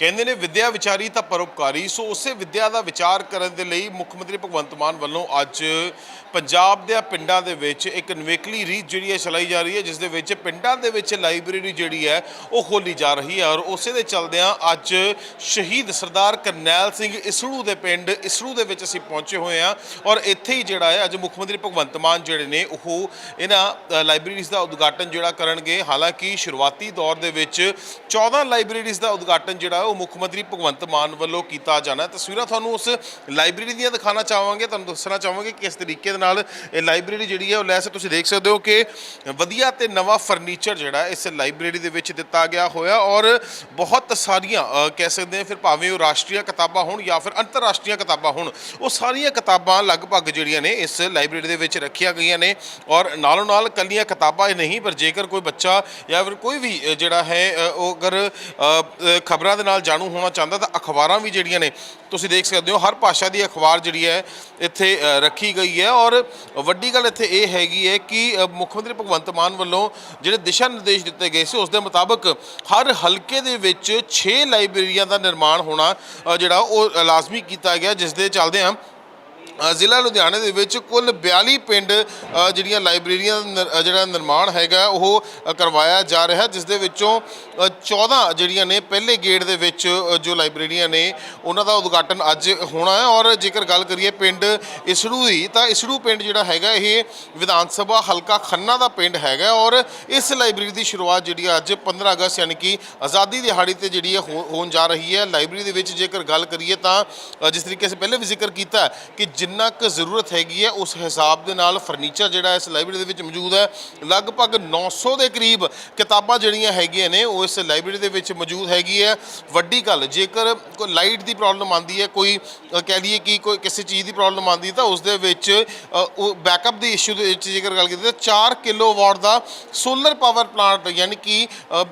ਕਹਿੰਦੇ ਨੇ ਵਿਦਿਆ ਵਿਚਾਰੀ ਤਾਂ ਪਰਉਪਕਾਰੀ, ਸੋ ਉਸੇ ਵਿਦਿਆ ਦਾ ਵਿਚਾਰ ਕਰਨ ਦੇ ਲਈ ਮੁੱਖ ਮੰਤਰੀ ਭਗਵੰਤ ਮਾਨ ਵੱਲੋਂ ਅੱਜ ਪੰਜਾਬ ਦੇ ਪਿੰਡਾਂ ਦੇ ਵਿੱਚ ਇੱਕ ਨਵੇਕਲੀ ਰੀਤ ਜਿਹੜੀ ਹੈ ਚਲਾਈ ਜਾ ਰਹੀ ਹੈ, ਜਿਸ ਦੇ ਵਿੱਚ ਪਿੰਡਾਂ ਦੇ ਵਿੱਚ ਲਾਇਬ੍ਰੇਰੀ ਜਿਹੜੀ ਹੈ ਉਹ ਖੋਲੀ ਜਾ ਰਹੀ ਹੈ ਔਰ ਉਸੇ ਦੇ ਚਲਦਿਆਂ ਅੱਜ ਸ਼ਹੀਦ ਸਰਦਾਰ ਕਰਨੈਲ ਸਿੰਘ ਇਸੜੂ ਦੇ ਪਿੰਡ, ਇਸੜੂ ਦੇ ਵਿੱਚ ਅਸੀਂ ਪਹੁੰਚੇ ਹੋਏ ਹਾਂ ਔਰ ਇੱਥੇ ਹੀ ਜਿਹੜਾ ਹੈ ਅੱਜ ਮੁੱਖ ਮੰਤਰੀ ਭਗਵੰਤ ਮਾਨ ਜਿਹੜੇ ਨੇ ਉਹ ਇਹਨਾਂ ਲਾਇਬ੍ਰੇਰੀਜ਼ ਦਾ ਉਦਘਾਟਨ ਜਿਹੜਾ ਕਰਨਗੇ। ਹਾਲਾਂਕਿ ਸ਼ੁਰੂਆਤੀ ਦੌਰ ਦੇ ਵਿੱਚ 14 ਲਾਇਬ੍ਰੇਰੀਜ਼ ਦਾ ਉਦਘਾਟਨ ਜਿਹੜਾ ਉਹ ਮੁੱਖ ਮੰਤਰੀ ਭਗਵੰਤ ਮਾਨ ਵੱਲੋਂ ਕੀਤਾ ਜਾਣਾ। ਤਸਵੀਰਾਂ ਤੁਹਾਨੂੰ ਉਸ ਲਾਇਬ੍ਰੇਰੀ ਦੀਆਂ ਦਿਖਾਣਾ ਚਾਹਾਂਗੇ। ਤੁਹਾਨੂੰ ਦੱਸਣਾ ਚਾਹਾਂਗੇ ਕਿਸ ਤਰੀਕੇ ਦੇ ਨਾਲ ਇਹ ਲਾਇਬ੍ਰੇਰੀ ਜਿਹੜੀ ਹੈ, ਉਹ ਲੈ ਸੇ ਤੁਸੀਂ ਦੇਖ ਸਕਦੇ ਹੋ ਕਿ ਵਧੀਆ ਤੇ ਨਵਾਂ ਫਰਨੀਚਰ ਜਿਹੜਾ ਇਸ ਲਾਇਬ੍ਰੇਰੀ ਦੇ ਵਿੱਚ ਦਿੱਤਾ ਗਿਆ ਹੋਇਆ ਔਰ ਬਹੁਤ ਸਾਰੀਆਂ ਕਹਿ ਸਕਦੇ ਹਾਂ, ਫਿਰ ਭਾਵੇਂ ਉਹ ਰਾਸ਼ਟਰੀ ਕਿਤਾਬਾਂ ਹੋਣ ਜਾਂ ਫਿਰ ਅੰਤਰਰਾਸ਼ਟਰੀ ਕਿਤਾਬਾਂ ਹੋਣ, ਉਹ ਸਾਰੀਆਂ ਕਿਤਾਬਾਂ ਲਗਭਗ ਜਿਹੜੀਆਂ ਨੇ ਇਸ ਲਾਇਬ੍ਰੇਰੀ ਦੇ ਵਿੱਚ ਰੱਖੀਆਂ ਗਈਆਂ ਨੇ ਔਰ ਨਾਲੋਂ ਨਾਲ ਕੱਲੀਆਂ ਕਿਤਾਬਾਂ ਹੀ ਨਹੀਂ, ਪਰ ਜੇਕਰ ਕੋਈ ਬੱਚਾ ਜਾਂ ਫਿਰ ਕੋਈ ਵੀ ਜਿਹੜਾ ਹੈ ਉਹ ਅਗਰ ਖਬਰਾਂ ਦੇ ਨਾਲ ਜਾਣੂ ਹੋਣਾ ਚਾਹੁੰਦਾ ਤਾਂ ਅਖਬਾਰਾਂ ਵੀ ਜਿਹੜੀਆਂ ਨੇ ਤੁਸੀਂ ਦੇਖ ਸਕਦੇ ਹੋ ਹਰ ਭਾਸ਼ਾ ਦੀ ਅਖਬਾਰ ਜਿਹੜੀ ਹੈ ਇੱਥੇ ਰੱਖੀ ਗਈ ਹੈ ਔਰ ਵੱਡੀ ਗੱਲ ਇੱਥੇ ਇਹ ਹੈਗੀ ਹੈ ਕਿ ਮੁੱਖ ਮੰਤਰੀ ਭਗਵੰਤ ਮਾਨ ਵੱਲੋਂ ਜਿਹੜੇ ਦਿਸ਼ਾ ਨਿਰਦੇਸ਼ ਦਿੱਤੇ ਗਏ ਸੀ ਉਸ ਦੇ ਮੁਤਾਬਕ ਹਰ ਹਲਕੇ ਦੇ ਵਿੱਚ 6 ਲਾਇਬ੍ਰੇਰੀਆਂ ਦਾ ਨਿਰਮਾਣ ਹੋਣਾ ਜਿਹੜਾ ਉਹ ਲਾਜ਼ਮੀ ਕੀਤਾ ਗਿਆ ਜਿਸ ਦੇ ਚੱਲਦੇ ਅ, ਜ਼ਿਲ੍ਹਾ ਲੁਧਿਆਣੇ ਦੇ ਵਿੱਚ ਕੁੱਲ 42 ਪਿੰਡ ਜਿਹੜੀਆਂ ਲਾਇਬ੍ਰੇਰੀਆਂ ਦਾ ਨਿਰ- ਜਿਹੜਾ ਨਿਰਮਾਣ ਹੈਗਾ ਉਹ ਕਰਵਾਇਆ ਜਾ ਰਿਹਾ ਜਿਸ ਦੇ ਵਿੱਚੋਂ ਅ, 14 ਜਿਹੜੀਆਂ ਨੇ ਪਹਿਲੇ ਗੇੜ ਦੇ ਵਿੱਚ ਜੋ ਲਾਇਬ੍ਰੇਰੀਆਂ ਨੇ ਉਹਨਾਂ ਦਾ ਉਦਘਾਟਨ ਅੱਜ ਹੋਣਾ ਹੈ। ਔਰ ਜੇਕਰ ਗੱਲ ਕਰੀਏ ਪਿੰਡ ਇਸੜੂ ਦੀ ਤਾਂ ਇਸੜੂ ਪਿੰਡ ਜਿਹੜਾ ਹੈਗਾ ਇਹ ਵਿਧਾਨ ਸਭਾ ਹਲਕਾ ਖੰਨਾ ਦਾ ਪਿੰਡ ਹੈਗਾ ਔਰ ਇਸ ਲਾਇਬ੍ਰੇਰੀ ਦੀ ਸ਼ੁਰੂਆਤ ਜਿਹੜੀ ਹੈ ਅੱਜ 15 ਅਗਸਤ ਯਾਨੀ ਕਿ ਆਜ਼ਾਦੀ ਦਿਹਾੜੀ ਤੇ ਜਿਹੜੀ ਹੈ ਹੋ- ਹੋਣ ਜਾ ਰਹੀ ਹੈ। ਲਾਇਬ੍ਰੇਰੀ ਦੇ ਵਿੱਚ ਜੇਕਰ ਗੱਲ ਕਰੀਏ ਤਾਂ ਜਿਸ ਤਰੀਕੇ ਸੇ ਪਹਿਲੇ ਵੀ ਜ਼ਿਕਰ ਕੀਤਾ ਹੈ ਕਿ ਜਿੰਨਾ ਕੁ ਜ਼ਰੂਰਤ ਹੈਗੀ ਹੈ, ਉਸ ਹਿਸਾਬ ਦੇ ਨਾਲ ਫਰਨੀਚਰ ਜਿਹੜਾ ਇਸ ਲਾਇਬ੍ਰੇਰੀ ਦੇ ਵਿੱਚ ਮੌਜੂਦ ਹੈ। ਲਗਭਗ 900 ਦੇ ਕਰੀਬ ਕਿਤਾਬਾਂ ਜਿਹੜੀਆਂ ਹੈਗੀਆਂ ਨੇ, ਉਹ ਇਸ ਲਾਇਬ੍ਰੇਰੀ ਦੇ ਵਿੱਚ ਮੌਜੂਦ ਹੈਗੀ ਹੈ। ਵੱਡੀ ਗੱਲ, ਜੇਕਰ ਕੋਈ ਲਾਈਟ ਦੀ ਪ੍ਰੋਬਲਮ ਆਉਂਦੀ ਹੈ, ਕੋਈ ਕਹਿ ਲਈਏ ਕਿ ਕੋਈ ਕਿਸੇ ਚੀਜ਼ ਦੀ ਪ੍ਰੋਬਲਮ ਆਉਂਦੀ ਤਾਂ ਉਸ ਦੇ ਵਿੱਚ ਉਹ ਬੈਕਅਪ ਦੀ ਇਸ਼ੂ ਦੇ ਵਿੱਚ ਜੇਕਰ ਗੱਲ ਕੀਤੀ ਤਾਂ 4 ਕਿਲੋਵਾਟ ਦਾ ਸੋਲਰ ਪਾਵਰ ਪਲਾਂਟ ਯਾਨੀ ਕਿ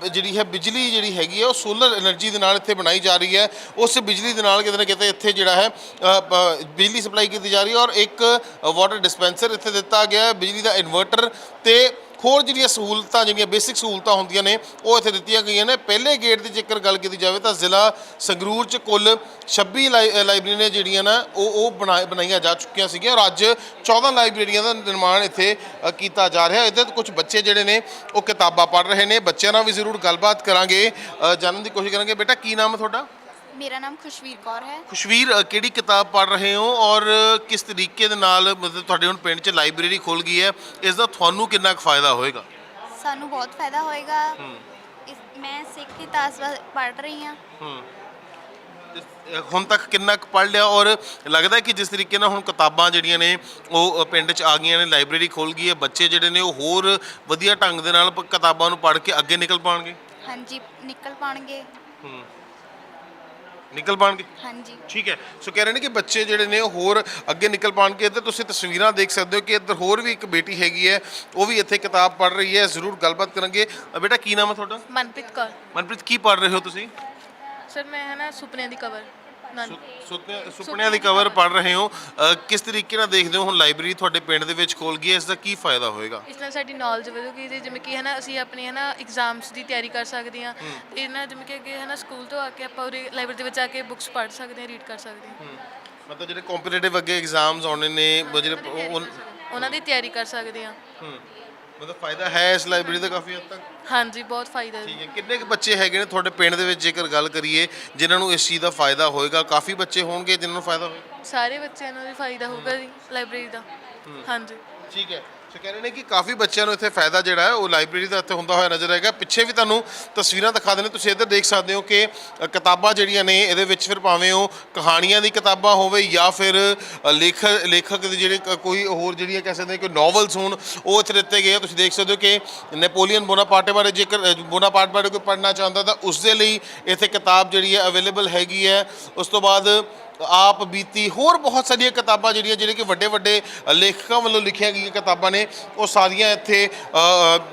ਜਿਹੜੀ ਹੈ ਬਿਜਲੀ ਜਿਹੜੀ ਹੈਗੀ ਹੈ, ਉਹ ਸੋਲਰ એનર્ਜੀ ਦੇ ਨਾਲ ਇੱਥੇ ਬਣਾਈ ਜਾ ਰਹੀ ਹੈ। ਉਸ ਬਿਜਲੀ ਦੇ ਨਾਲ ਕਿਤੇ ਨਾ ਕਿਤੇ ਇੱਥੇ ਜਿਹੜਾ ਹੈ ਬਿਜਲੀ ਸਪਲਾਈ ਕੀਤੀ ਕੀਤੀ ਜਾ ਰਹੀ ਹੈ ਔਰ ਇੱਕ ਵਾਟਰ ਡਿਸਪੈਂਸਰ ਇੱਥੇ ਦਿੱਤਾ ਗਿਆ ਹੈ ਬਿਜਲੀ ਦਾ ਇਨਵਰਟਰ ਤੇ ਹੋਰ ਜਿਹੜੀਆਂ ਸਹੂਲਤਾਂ ਜਿਹੜੀਆਂ ਬੇਸਿਕ ਸਹੂਲਤਾਂ ਹੁੰਦੀਆਂ ਨੇ ਉਹ ਇੱਥੇ ਦਿੱਤੀਆਂ ਗਈਆਂ ਨੇ। ਪਹਿਲੇ ਗੇਟ ਦੀ ਜੇਕਰ ਗੱਲ ਕੀਤੀ ਜਾਵੇ ਤਾਂ ਜ਼ਿਲ੍ਹਾ ਸੰਗਰੂਰ ਚ ਕੁੱਲ 26 ਲਾਈ- ਅ, ਲਾਇਬ੍ਰੇਰੀਆਂ ਜਿਹੜੀਆਂ ਨਾ ਉਹ ਉਹ ਬਣਾ- ਬਣਾਈਆਂ ਜਾ ਚੁੱਕੀਆਂ ਸੀਗੀਆਂ ਔਰ ਅੱਜ 14 ਲਾਇਬ੍ਰੇਰੀਆਂ ਦਾ ਨਿਰਮਾਣ ਇੱਥੇ ਕੀਤਾ ਜਾ ਰਿਹਾ ਇਹਦੇ ਕੁਝ ਬੱਚੇ ਜਿਹੜੇ ਨੇ ਉਹ ਕਿਤਾਬਾਂ ਪੜ੍ਹ ਰਹੇ ਨੇ। ਬੱਚਿਆਂ ਨਾਲ ਵੀ ਜ਼ਰੂਰ ਗੱਲਬਾਤ ਕਰਾਂਗੇ। ਜਾਣਨ ਦੀ ਕੋਸ਼ਿਸ਼ ਕਰਾਂਗੇ। ਬੇਟਾ ਕੀ ਨਾਮ ਹੈ ਤੁਹਾਡਾ? ਮੇਰਾ ਨਾਮ ਖੁਸ਼ਵੀਰ ਕੌਰ ਹੈ। ਖੁਸ਼ਵੀਰ ਅ, ਕਿਹੜੀ ਕਿਤਾਬ ਪੜ੍ਹ ਰਹੇ ਹੋ ਔਰ ਕਿਸ ਤਰੀਕੇ ਦੇ ਨਾਲ ਮਤਲਬ ਤੁਹਾਡੇ ਹੁਣ ਪਿੰਡ 'ਚ ਲਾਇਬ੍ਰੇਰੀ ਖੁੱਲ ਗਈ ਹੈ ਇਸ ਦਾ ਤੁਹਾਨੂੰ ਕਿੰਨਾ ਕੁ ਫਾਇਦਾ ਹੋਏਗਾ? ਸਾਨੂੰ ਬਹੁਤ ਫਾਇਦਾ ਹੋਏਗਾ। ਇਸ ਮੈਂ ਸਿੱਖ ਇਤਿਹਾਸ ਪੜ੍ਹ ਰਹੀ ਹਾਂ। ਹੁਣ ਤੱਕ ਕਿੰਨਾ ਕੁ ਪੜ੍ਹ ਲਿਆ ਔਰ ਲੱਗਦਾ ਹੈ ਕਿ ਜਿਸ ਤਰੀਕੇ ਨਾਲ ਹੁਣ ਕਿਤਾਬਾਂ ਜਿਹੜੀਆਂ ਨੇ ਉਹ ਅ, ਪਿੰਡ 'ਚ ਆ ਗਈਆਂ ਨੇ ਲਾਇਬ੍ਰੇਰੀ ਖੁੱਲ ਗਈ ਹੈ ਬੱਚੇ ਜਿਹੜੇ ਨੇ ਉਹ ਹੋਰ ਵਧੀਆ ਢੰਗ ਦੇ ਨਾਲ ਪ- ਕਿਤਾਬਾਂ ਨੂੰ ਪੜ੍ਹ ਕੇ ਅੱਗੇ ਨਿਕਲ ਪਾਣਗੇ ਹਾਂਜੀ ਨਿਕਲ ਪਾਣਗੇ ਹੂੰ। ਨਿਕਲ ਪਾਣਗੇ? ਹਾਂਜੀ। ਠੀਕ ਹੈ। ਸੋ ਕਹਿ ਰਹੇ ਨੇ ਕਿ ਬੱਚੇ ਜਿਹੜੇ ਨੇ ਉਹ ਹੋਰ ਅੱਗੇ ਨਿਕਲ ਪਾਣਗੇ। ਇੱਧਰ ਤੁਸੀਂ ਤਸਵੀਰਾਂ ਦੇਖ ਸਕਦੇ ਹੋ ਕਿ ਇੱਧਰ ਹੋਰ ਵੀ ਇੱਕ ਬੇਟੀ ਹੈਗੀ ਹੈ। ਉਹ ਵੀ ਇੱਥੇ ਕਿਤਾਬ ਪੜ੍ਹ ਰਹੀ ਹੈ। ਜ਼ਰੂਰ ਗੱਲਬਾਤ ਕਰਾਂਗੇ। ਅ, ਬੇਟਾ ਕੀ ਨਾਮ ਹੈ ਤੁਹਾਡਾ? ਮਨਪ੍ਰੀਤ ਕੌਰ। ਮਨਪ੍ਰੀਤ ਕੀ ਪੜ੍ਹ ਰਹੇ ਹੋ ਤੁਸੀਂ? ਸਰ ਮੈਂ ਹੈ ਨਾ ਸੁਪਨਿਆਂ ਦੀ ਕਵਰ ਨਨ ਸੁਪਨਿਆਂ ਦੀ ਕਵਰ ਪੜ੍ਹ ਰਹੇ ਹੋ। ਅ, ਕਿਸ ਤਰੀਕੇ ਨਾਲ ਦੇਖਦੇ ਹੋ ਹੁਣ ਲਾਇਬ੍ਰੇਰੀ ਤੁਹਾਡੇ ਪਿੰਡ ਦੇ ਵਿੱਚ ਖੋਲ ਗਈ ਹੈ? ਇਸ ਦਾ ਕੀ ਫਾਇਦਾ ਹੋਏਗਾ? ਇਸ ਨਾਲ ਸਾਡੀ ਨੌਲੇਜ ਵਧੂਗੀ ਤੇ ਜਿਵੇਂ ਕਿ ਹੈ ਨਾ ਅਸੀਂ ਆਪਣੀ ਹੈ ਨਾ ਐਗਜ਼ਾਮਸ ਦੀ ਤਿਆਰੀ ਕਰ ਸਕਦੇ ਹਾਂ। ਤੇ ਨਾ ਜਿਵੇਂ ਕਿ ਅੱਗੇ ਹੈ ਨਾ ਸਕੂਲ ਤੋਂ ਆ ਕੇ ਆਪਾਂ ਉਰੇ ਲਾਇਬ੍ਰੇਰੀ ਦੇ ਵਿੱਚ ਆ ਕੇ ਬੁੱਕਸ ਪੜ੍ਹ ਸਕਦੇ ਹਾਂ ਰੀਡ ਕਰ ਸਕਦੇ ਹਾਂ। ਮਤਲਬ ਜਿਹੜੇ ਕੰਪੀਟੀਟਿਵ ਅੱਗੇ ਐਗਜ਼ਾਮਸ ਆਉਣੇ ਨੇ ਜਿਹੜੇ ਉਹ- ਉਹਨਾਂ ਦੀ ਤਿਆਰੀ ਕਰ ਸਕਦੇ ਹਾਂ। ਹੂੰ। ਮਤਲਬ ਫਾਇਦਾ ਹੈ ਇਸ ਲਾਇਬ੍ਰੇਰੀ ਦਾ ਕਾਫੀ ਹੱਦ ਤੱਕ? ਹਾਂਜੀ ਬਹੁਤ ਫਾਇਦਾ ਹੈ। ਠੀਕ ਹੈ। ਕਿੰਨੇ ਕੁ ਬੱਚੇ ਹੈਗੇ ਨੇ ਤੁਹਾਡੇ ਪਿੰਡ ਦੇ ਵਿੱਚ ਜੇਕਰ ਗੱਲ ਕਰੀਏ ਜਿਨ੍ਹਾਂ ਨੂੰ ਇਸ ਚੀਜ਼ ਦਾ ਫਾਇਦਾ ਹੋਏਗਾ? ਕਾਫੀ ਬੱਚੇ ਹੋਣਗੇ ਜਿਨ੍ਹਾਂ ਨੂੰ ਫਾਇਦਾ ਹੋਏਗਾ? ਸਾਰੇ ਬੱਚਿਆਂ ਨੂੰ ਵੀ ਫਾਇਦਾ ਹੋਊਗਾ ਜੀ ਲਾਇਬ੍ਰੇਰੀ ਦਾ। ਹਾਂਜੀ। ਠੀਕ ਹੈ। ਸੋ ਕਹਿ ਰਹੇ ਨੇ ਕਿ ਕਾਫੀ ਬੱਚਿਆਂ ਨੂੰ ਇੱਥੇ ਫਾਇਦਾ ਜਿਹੜਾ ਹੈ ਉਹ ਲਾਇਬ੍ਰੇਰੀ ਦਾ ਇੱਥੇ ਹੁੰਦਾ ਹੋਇਆ ਨਜ਼ਰ ਆਏਗਾ। ਪਿੱਛੇ ਵੀ ਤੁਹਾਨੂੰ ਤਸਵੀਰਾਂ ਦਿਖਾ ਦਿੰਦੇ ਤੁਸੀਂ ਇੱਧਰ ਦੇਖ ਸਕਦੇ ਹੋ ਕਿ ਕਿਤਾਬਾਂ ਜਿਹੜੀਆਂ ਨੇ ਇਹਦੇ ਵਿੱਚ ਫਿਰ ਭਾਵੇਂ ਉਹ ਕਹਾਣੀਆਂ ਦੀ ਕਿਤਾਬਾਂ ਹੋਵੇ ਜਾਂ ਫਿਰ ਲੇਖ ਲੇਖਕ ਦੇ ਜਿਹੜੇ ਕ- ਕੋਈ ਹੋਰ ਜਿਹੜੀਆਂ ਕਹਿ ਸਕਦੇ ਹਾਂ ਕਿ ਨੋਵਲਸ ਹੋਣ ਉਹ ਇੱਥੇ ਦਿੱਤੇ ਗਏ ਆ। ਤੁਸੀਂ ਦੇਖ ਸਕਦੇ ਹੋ ਕਿ ਨੈਪੋਲੀਅਨ ਬੋਨਾਪਾਰਟੇ ਬਾਰੇ ਜੇਕਰ ਅ, ਬੋਨਾਪਾਰਟ ਬਾਰੇ ਕੋਈ ਪੜ੍ਹਨਾ ਚਾਹੁੰਦਾ ਤਾਂ ਉਸ ਦੇ ਲਈ ਇੱਥੇ ਕਿਤਾਬ ਜਿਹੜੀ ਹੈ ਅਵੇਲੇਬਲ ਹੈਗੀ ਹੈ। ਉਸ ਤੋਂ ਬਾਅਦ ਆਪ ਬੀਤੀ ਹੋਰ ਬਹੁਤ ਸਾਰੀਆਂ ਕਿਤਾਬਾਂ ਜਿਹੜੀਆਂ ਜਿਹੜੇ ਕਿ ਵੱਡੇ ਵੱਡੇ ਲੇਖਕਾਂ ਵੱਲੋਂ ਲਿਖੀਆਂ ਗਈਆਂ ਕਿਤਾਬਾਂ ਨੇ ਉਹ ਸਾਰੀਆਂ ਇੱਥੇ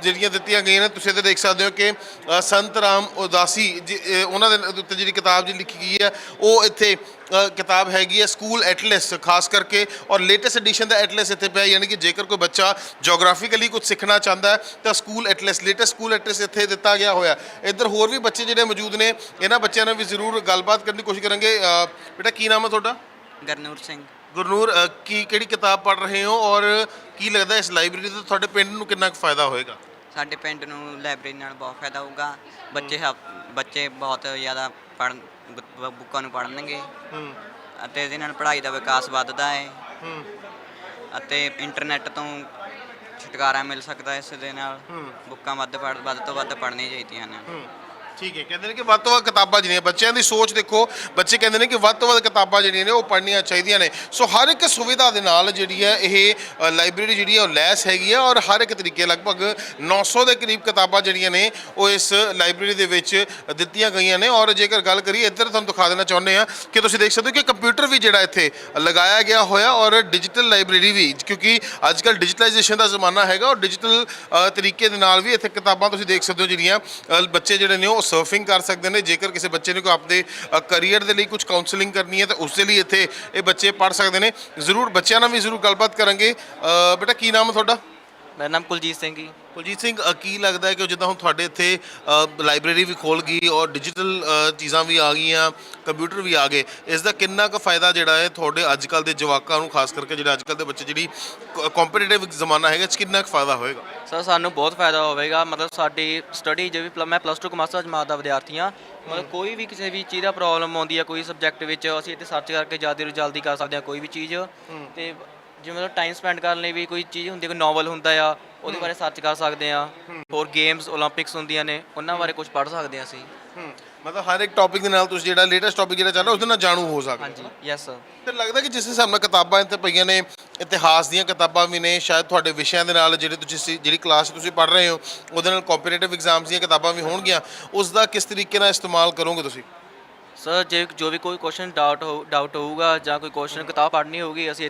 ਜਿਹੜੀਆਂ ਦਿੱਤੀਆਂ ਗਈਆਂ ਨੇ। ਤੁਸੀਂ ਇੱਥੇ ਦੇਖ ਸਕਦੇ ਹੋ ਕਿ ਸੰਤ ਰਾਮ ਉਦਾਸੀ ਜੀ, ਉਹਨਾਂ ਦੇ ਉੱਤੇ ਜਿਹੜੀ ਕਿਤਾਬ ਜੀ ਲਿਖੀ ਗਈ ਹੈ ਉਹ ਇੱਥੇ ਕਿਤਾਬ ਹੈਗੀ ਹੈ ਸਕੂਲ ਐਟਲਸ ਖਾਸ ਕਰਕੇ ਔਰ ਲੇਟੈਸਟ ਐਡੀਸ਼ਨ ਦਾ ਐਟਲਸ ਇੱਥੇ ਪਿਆ ਯਾਨੀ ਕਿ ਜੇਕਰ ਕੋਈ ਬੱਚਾ ਜੀਓਗ੍ਰਾਫਿਕਲੀ ਕੁਝ ਸਿੱਖਣਾ ਚਾਹੁੰਦਾ ਹੈ ਤਾਂ school atlas latest school atlas ਇੱਥੇ ਦਿੱਤਾ ਗਿਆ ਹੋਇਆ ਇੱਧਰ ਹੋਰ ਵੀ ਬੱਚੇ ਜਿਹੜੇ ਮੌਜੂਦ ਨੇ ਇਹਨਾਂ ਬੱਚਿਆਂ ਨਾਲ ਵੀ ਜ਼ਰੂਰ ਗੱਲਬਾਤ ਕਰਨ ਦੀ ਕੋਸ਼ਿਸ਼ ਕਰਾਂਗੇ। ਬੇਟਾ ਕੀ ਨਾਮ ਹੈ ਤੁਹਾਡਾ? ਗਰਨੂਰ ਸਿੰਘ। ਗੁਰਨੂਰ ਕੀ ਕਿਹੜੀ ਕਿਤਾਬ ਪੜ੍ਹ ਰਹੇ ਹੋ ਔਰ ਕੀ ਲੱਗਦਾ ਇਸ ਲਾਇਬ੍ਰੇਰੀ ਤੋਂ ਤੁਹਾਡੇ ਪਿੰਡ ਨੂੰ ਕਿੰਨਾ ਕੁ ਫਾਇਦਾ ਹੋਏਗਾ? ਸਾਡੇ ਪਿੰਡ ਨੂੰ ਲਾਇਬ੍ਰੇਰੀ ਨਾਲ ਬਹੁਤ ਫਾਇਦਾ ਹੋਊਗਾ। ਬੱਚੇ ਬੱਚੇ ਬਹੁਤ ਜ਼ਿਆਦਾ ਪੜ੍ਹਨ ਬ- ਬੁੱਕਾਂ ਨੂੰ ਪੜ੍ਹਨਗੇ। ਹੂੰ। ਅਤੇ ਇਹਦੇ ਨਾਲ ਪੜ੍ਹਾਈ ਦਾ ਵਿਕਾਸ ਵੱਧਦਾ ਹੈ ਹੂੰ। ਅਤੇ ਇੰਟਰਨੈਟ ਤੋਂ ਛੁਟਕਾਰਾ ਮਿਲ ਸਕਦਾ ਹੈ ਇਸ ਦੇ ਨਾਲ। ਬੁੱਕਾਂ ਵੱਧ ਪੜ੍ਹ ਵੱਧ ਤੋਂ ਵੱਧ ਪੜ੍ਹਨੀਆਂ ਚਾਹੀਦੀਆਂ ਨੇ। ਹੂੰ। ਠੀਕ ਹੈ, ਕਹਿੰਦੇ ਨੇ ਕਿ ਵੱਧ ਤੋਂ ਵੱਧ ਕਿਤਾਬਾਂ ਜਿਹੜੀਆਂ, ਬੱਚਿਆਂ ਦੀ ਸੋਚ ਦੇਖੋ, ਬੱਚੇ ਕਹਿੰਦੇ ਨੇ ਕਿ ਵੱਧ ਤੋਂ ਵੱਧ ਕਿਤਾਬਾਂ ਜਿਹੜੀਆਂ ਨੇ ਉਹ ਪੜ੍ਹਨੀਆਂ ਚਾਹੀਦੀਆਂ ਨੇ। ਸੋ ਹਰ ਇੱਕ ਸੁਵਿਧਾ ਦੇ ਨਾਲ ਜਿਹੜੀ ਹੈ, ਇਹ ਲਾਇਬ੍ਰੇਰੀ ਜਿਹੜੀ ਹੈ, ਉਹ ਲੈਸ ਹੈਗੀ ਹੈ ਔਰ ਹਰ ਇੱਕ ਤਰੀਕੇ ਲਗਭਗ 900 ਦੇ ਕਰੀਬ ਕਿਤਾਬਾਂ ਜਿਹੜੀਆਂ ਨੇ, ਉਹ ਇਸ ਲਾਇਬ੍ਰੇਰੀ ਦੇ ਵਿੱਚ ਦਿੱਤੀਆਂ ਗਈਆਂ ਨੇ। ਔਰ ਜੇਕਰ ਗੱਲ ਕਰੀਏ, ਇੱਧਰ ਤੁਹਾਨੂੰ ਦਿਖਾ ਦੇਣਾ ਚਾਹੁੰਦੇ ਆ ਕਿ ਤੁਸੀਂ ਦੇਖ ਸਕਦੇ ਹੋ ਕਿ ਕੰਪਿਊਟਰ ਵੀ ਜਿਹੜਾ ਇੱਥੇ ਲਗਾਇਆ ਗਿਆ ਹੋਇਆ ਔਰ ਡਿਜੀਟਲ ਲਾਇਬ੍ਰੇਰੀ ਵੀ, ਕਿਉਂਕਿ ਅੱਜ ਕੱਲ ਡਿਜੀਟਲਾਈਜੇਸ਼ਨ ਦਾ ਜ਼ਮਾਨਾ ਹੈਗਾ ਔਰ ਡਿਜੀਟਲ ਤਰੀਕੇ ਦੇ ਨਾਲ ਵੀ ਇੱਥੇ ਕਿਤਾਬਾਂ ਤੁਸੀਂ ਦੇਖ ਸਕਦੇ ਹੋ ਜਿਹੜੀਆਂ ਬੱਚੇ ਜਿਹੜੇ ਨੇ ਉਹ ਸਰਫਿੰਗ ਕਰ ਸਕਦੇ ਨੇ, ਜੇਕਰ ਕਿਸੇ ਬੱਚੇ ਨੇ ਕੋਈ ਆਪਦੇ ਕਰੀਅਰ ਦੇ ਲਈ ਕੁਝ ਕਾਉਂਸਲਿੰਗ ਕਰਨੀ ਹੈ, ਤਾਂ ਉਸ ਦੇ ਲਈ ਇੱਥੇ ਇਹ ਬੱਚੇ ਪੜ ਸਕਦੇ ਨੇ। ਜ਼ਰੂਰ ਬੱਚਿਆਂ ਨਾਲ ਵੀ ਜ਼ਰੂਰ ਗੱਲਬਾਤ ਕਰਾਂਗੇ। ਬੇਟਾ ਕੀ ਨਾਮ ਹੈ ਤੁਹਾਡਾ? ਮੇਰਾ ਨਾਮ ਕੁਲਜੀਤ ਸਿੰਘ ਜੀ। ਕੁਲਜੀਤ ਸਿੰਘ ਅ, ਕੀ ਲੱਗਦਾ ਹੈ ਕਿ ਜਿੱਦਾਂ ਹੁਣ ਤੁਹਾਡੇ ਇੱਥੇ ਲਾਇਬ੍ਰੇਰੀ ਵੀ ਖੋਲ ਗਈ ਔਰ ਡਿਜੀਟਲ ਚੀਜ਼ਾਂ ਵੀ ਆ ਗਈਆਂ ਕੰਪਿਊਟਰ ਵੀ ਆ ਗਏ ਇਸ ਦਾ ਕਿੰਨਾ ਕੁ ਫਾਇਦਾ ਜਿਹੜਾ ਹੈ ਤੁਹਾਡੇ ਅੱਜ ਕੱਲ ਦੇ ਜਵਾਕਾਂ ਨੂੰ ਖਾਸ ਕਰਕੇ ਜਿਹੜੇ ਅੱਜ ਕੱਲ ਦੇ ਬੱਚੇ ਜਿਹੜੀ ਕੰਪੀਟੀਟਿਵ ਜ਼ਮਾਨਾ ਹੈਗਾ ਇਸ 'ਚ ਕਿੰਨਾ ਕੁ ਫਾਇਦਾ ਹੋਏਗਾ? ਸਰ ਸਾਨੂੰ ਬਹੁਤ ਫਾਇਦਾ ਹੋਵੇਗਾ ਮਤਲਬ ਸਾਡੀ ਸਟੱਡੀ ਜੇ ਵੀ ਪਲ- ਮੈਂ ਪਲੱਸ 2 ਕਮਰਸ ਜਮਾਤ ਦਾ ਵਿਦਿਆਰਥੀ ਹਾਂ ਮਤਲਬ ਕੋਈ ਵੀ ਕਿਸੇ ਵੀ ਚੀਜ਼ ਦਾ ਪ੍ਰੋਬਲਮ ਆਉਂਦੀ ਹੈ ਕੋਈ ਸਬਜੈਕਟ ਵਿੱਚ ਅਸੀਂ ਇੱਥੇ ਸਰਚ ਕਰਕੇ ਜਲਦੀ ਤੋਂ ਜਲਦੀ ਕਰ ਸਕਦੇ ਹਾਂ ਕੋਈ ਵੀ ਚੀਜ਼ ਤੇ ਜਿਵੇਂ ਮਤਲਬ ਟਾਈਮ ਸਪੈਂਡ ਕਰਨ ਲਈ ਵੀ ਕੋਈ ਚੀਜ਼ ਹੁੰਦੀ ਹੈ ਕੋਈ ਨੋਵਲ ਹੁੰਦਾ ਆ ਉਹਦੇ ਬਾਰੇ ਸਰਚ ਕਰ ਸਕਦੇ ਆ ਹੋਰ ਗੇਮਸ 올림픽ਸ ਹੁੰਦੀਆਂ ਨੇ ਉਹਨਾਂ ਬਾਰੇ ਕੁਝ ਪੜ੍ਹ ਸਕਦੇ ਆ ਅਸੀਂ। ਮਤਲਬ ਹਰ ਇੱਕ ਟੌਪਿਕ ਦੇ ਨਾਲ ਤੁਸੀਂ ਜਿਹੜਾ ਲੇਟੈਸਟ ਟੌਪਿਕ ਜਿਹੜਾ ਚੱਲ ਰਿਹਾ ਉਹਦੇ ਨਾਲ ਜਾਣੂ ਹੋ ਸਕਦੇ ਹੋ। ਹਾਂਜੀ ਯੈਸ ਸਰ ਤੇ ਲੱਗਦਾ ਕਿ ਜਿਸ ਹਿਸਾਬ ਨਾਲ ਕਿਤਾਬਾਂ ਇੱਥੇ ਪਈਆਂ ਨੇ ਇਤਿਹਾਸ ਦੀਆਂ ਕਿਤਾਬਾਂ ਵੀ ਨੇ ਸ਼ਾਇਦ ਤੁਹਾਡੇ ਵਿਸ਼ਿਆਂ ਦੇ ਨਾਲ ਜਿਹੜੇ ਤੁਸੀਂ ਜਿਹੜੀ ਕਲਾਸ ਤੁਸੀਂ ਪੜ੍ਹ ਰਹੇ ਹੋ ਉਹਦੇ ਨਾਲ ਕੰਪੀਟੀਟਿਵ ਐਗਜ਼ਾਮਸ ਦੀਆਂ ਕਿਤਾਬਾਂ ਵੀ ਹੋਣਗੀਆਂ। ਉਸ ਦਾ ਕਿਸ ਤਰੀਕੇ ਨਾਲ ਇਸਤੇਮਾਲ ਕਰੋਗੇ ਤੁਸੀਂ? ਸਰ ਜੇ ਜੋ ਵੀ ਕੋਈ ਕੁਐਸਚਨ ਡਾਊਟ ਹੋ ਡਾਊਟ ਹੋਊਗਾ ਜਾਂ ਕੋਈ ਕੁਐਸਚਨ ਕਿਤਾਬ ਪੜ੍ਹਨੀ ਹੋਊਗੀ ਅਸੀਂ